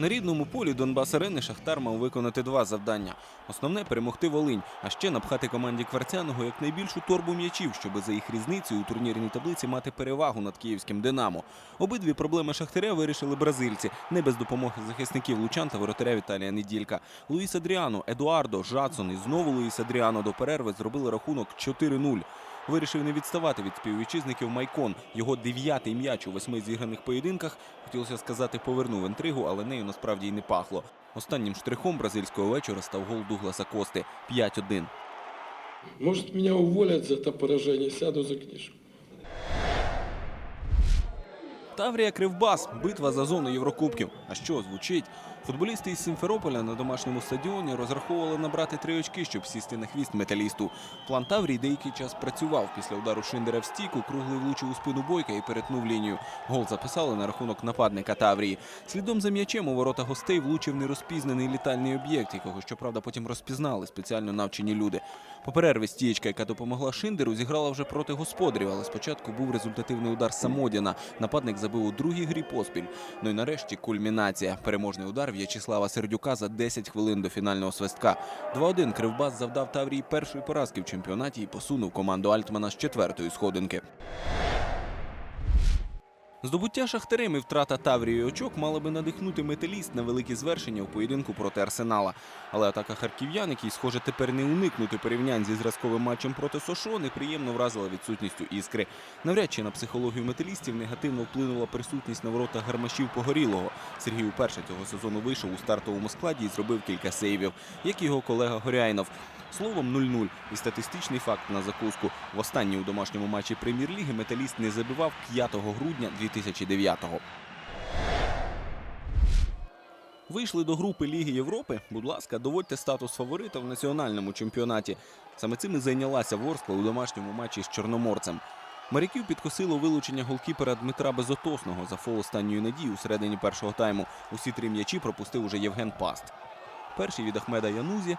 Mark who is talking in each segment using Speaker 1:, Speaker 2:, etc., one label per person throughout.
Speaker 1: На рідному полі Донбас Арени Шахтар мав виконати два завдання: основне перемогти Волинь, а ще напхати команді Кварцяного як найбільшу торбу м'ячів, щоб за їх різницею у турнірній таблиці мати перевагу над київським Динамо. Обидві проблеми Шахтаря вирішили бразильці, не без допомоги захисників Лучан та воротаря Віталія Неділька. Луїс Адріано, Едуардо, Жадсон і знову Луїс Адріано до перерви зробили рахунок 4-0. Вирішив не відставати від співвітчизників Майкон. Його дев'ятий м'яч у восьми зіграних поєдинках. Хотілося сказати, повернув інтригу, але нею насправді й не пахло. Останнім штрихом бразильського вечора став гол Дугласа Кости 5-1.
Speaker 2: Може, мене уволять за це пораження, сяду за книжку.
Speaker 1: Таврія Кривбас. Битва за зону Єврокубків. А що звучить? Футболісти із Сімферополя на домашньому стадіоні розраховували набрати три очки, щоб сісти на хвіст металісту. План Таврії деякий час працював. Після удару Шиндера в стійку круглий влучив у спину бойка і перетнув лінію. Гол записали на рахунок нападника Таврії. Слідом за м'ячем у ворота гостей влучив нерозпізнаний літальний об'єкт, якого щоправда потім розпізнали спеціально навчені люди. По перерві стієчка, яка допомогла Шиндеру, зіграла вже проти господарів, але спочатку був результативний удар Самодіна. Нападник забив у другій грі поспіль. Ну і нарешті кульмінація. Переможний удар В'ячеслава Сердюка за 10 хвилин до фінального свистка. 2-1 Кривбас завдав Таврії першої поразки в чемпіонаті і посунув команду Альтмана з четвертої сходинки. Здобуття шахтарем і втрата Таврії очок мали би надихнути металіст на великі звершення у поєдинку проти Арсенала. Але атака харків'ян, який, схоже, тепер не уникнути порівнянь зі зразковим матчем проти Сошо, неприємно вразила відсутністю іскри. Навряд чи на психологію металістів негативно вплинула присутність на воротах гармашів Погорілого. Сергій уперше цього сезону вийшов у стартовому складі і зробив кілька сейвів, як його колега Горяйнов. Словом 0-0 і статистичний факт на закуску. В останній у домашньому матчі прем'єр-ліги металіст не забивав 5 грудня 2009-го. Вийшли до групи Ліги Європи. Будь ласка, доводьте статус фаворита в національному чемпіонаті. Саме цим і зайнялася Ворскла у домашньому матчі з Чорноморцем. Моряків підкосило вилучення голкіпера Дмитра Безотосного за фол останньої надії у середині першого тайму. Усі три м'ячі пропустив уже Євген Паст. Перший від Ахмеда Янузі,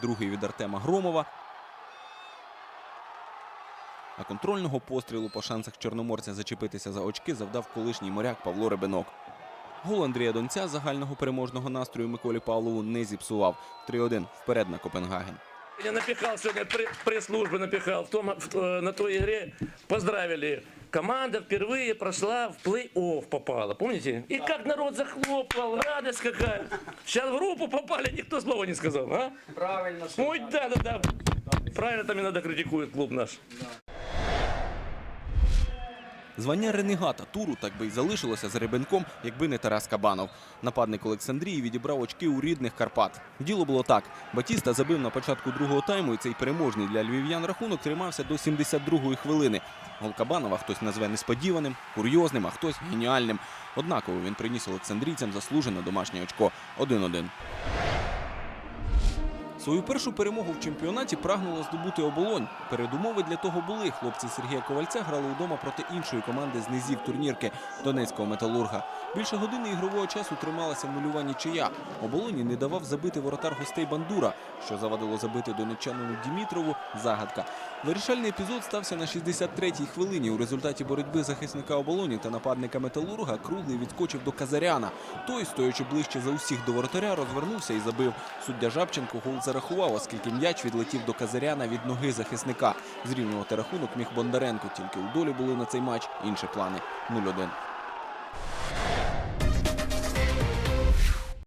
Speaker 1: другий від Артема Громова. А контрольного пострілу по шансах чорноморця зачепитися за очки завдав колишній моряк Павло Ребенок. Гол Андрія Донця загального переможного настрою Миколі Павлову не зіпсував. 3-1 вперед на Копенгаген.
Speaker 3: Я напихал сегодня пре- пресс-службы, напихал в том, в, на той игре. Поздравили. Команда впервые прошла в плей-офф попала, помните? И как народ захлопал, радость какая. Сейчас в группу попали, никто слова не сказал, а?
Speaker 4: Правильно.
Speaker 3: Ой, да, да, да. Правильно там иногда критикует клуб наш.
Speaker 1: Звання ренегата туру так би й залишилося з Ребенком, якби не Тарас Кабанов. Нападник Олександрії відібрав очки у рідних Карпат. Діло було так: Батіста забив на початку другого тайму, і цей переможний для львів'ян рахунок тримався до 72-ї хвилини. Гол Кабанова хтось назве несподіваним, курйозним, а хтось геніальним. Однаково він приніс олександрійцям заслужене домашнє очко 1-1. Свою першу перемогу в чемпіонаті прагнула здобути оболонь. Передумови для того були. Хлопці Сергія Ковальця грали вдома проти іншої команди з низів турнірки Донецького металурга. Більше години ігрового часу трималася нульова нічия. Оболоні не давав забити воротар гостей Бандура, що завадило забити донеччанину Дімітрову. Загадка. Вирішальний епізод стався на 63-й хвилині. У результаті боротьби захисника оболоні та нападника металурга круглий відскочив до Казаряна. Той, стоячи ближче за усіх до воротаря, розвернувся і забив. Суддя Жабченко гол зарахував, оскільки м'яч відлетів до Казаряна від ноги захисника. Зрівнювати рахунок міг Бондаренко, тільки у долі були на цей матч інші плани 0-1.